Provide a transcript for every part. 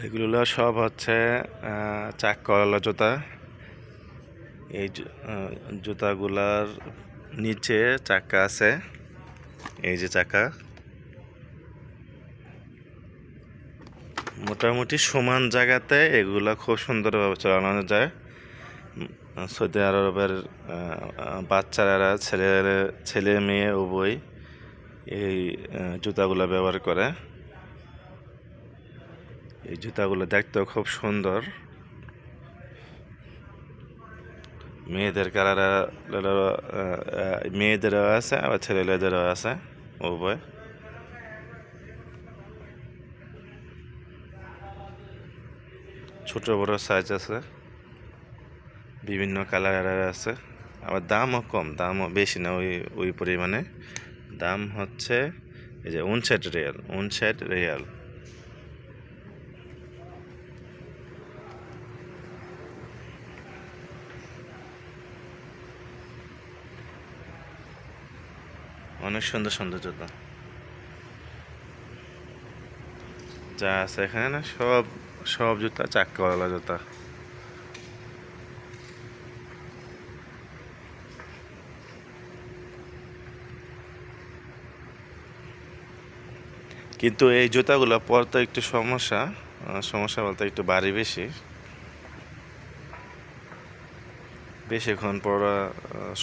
এগুলো সব হচ্ছে চাক করালা জুতা। এই জুতাগুলার নিচে চাকা আছে, এই যে চাকা। মোটামুটি সমান জায়গাতে এগুলা খুব সুন্দরভাবে চালানো যায়। সৌদি আরবের বাচ্চারা ছেলে ছেলে মেয়ে, উভয় এই জুতাগুলো ব্যবহার করে। জুতাগুলো দেখতেও খুব সুন্দর। মেয়েদের কালার মেয়েদেরও আছে, আবার ছেলেদেরও আছে, উভয়। ছোট বড় সাইজ আছে। বিভিন্ন কালারের আছে। আবার দামও কম, দামও বেশি না ওই ওই পরিমাণে। দাম হচ্ছে, এই যে উনষাট রিয়াল উনষাট রিয়াল। অনেক সুন্দর সুন্দর জুতা। যা আছে এখানে না, সব সব জুতা, চাক্কাওয়ালা জুতা। কিন্তু এই জুতাগুলো পরতে একটু সমস্যা সমস্যা বলতে একটু বাড়ি বেশি। বেশিক্ষণ পরা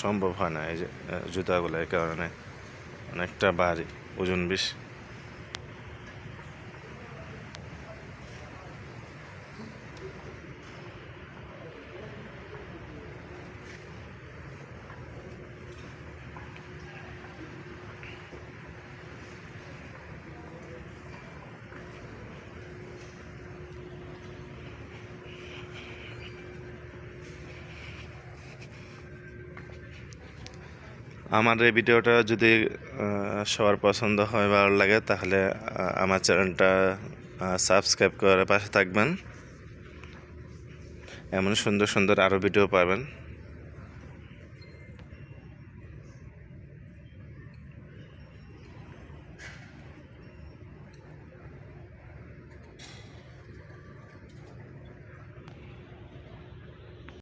সম্ভব হয় না এই জুতাগুলো এই কারণে। অনেকটা ভারী ওজন বেশি। আমার এই ভিডিওটা যদি সবার পছন্দ হয়, ভালো লাগে, তাহলে আমার চ্যানেলটা সাবস্ক্রাইব করে পাশে থাকবেন। এমন সুন্দর সুন্দর আরও ভিডিও পাবেন।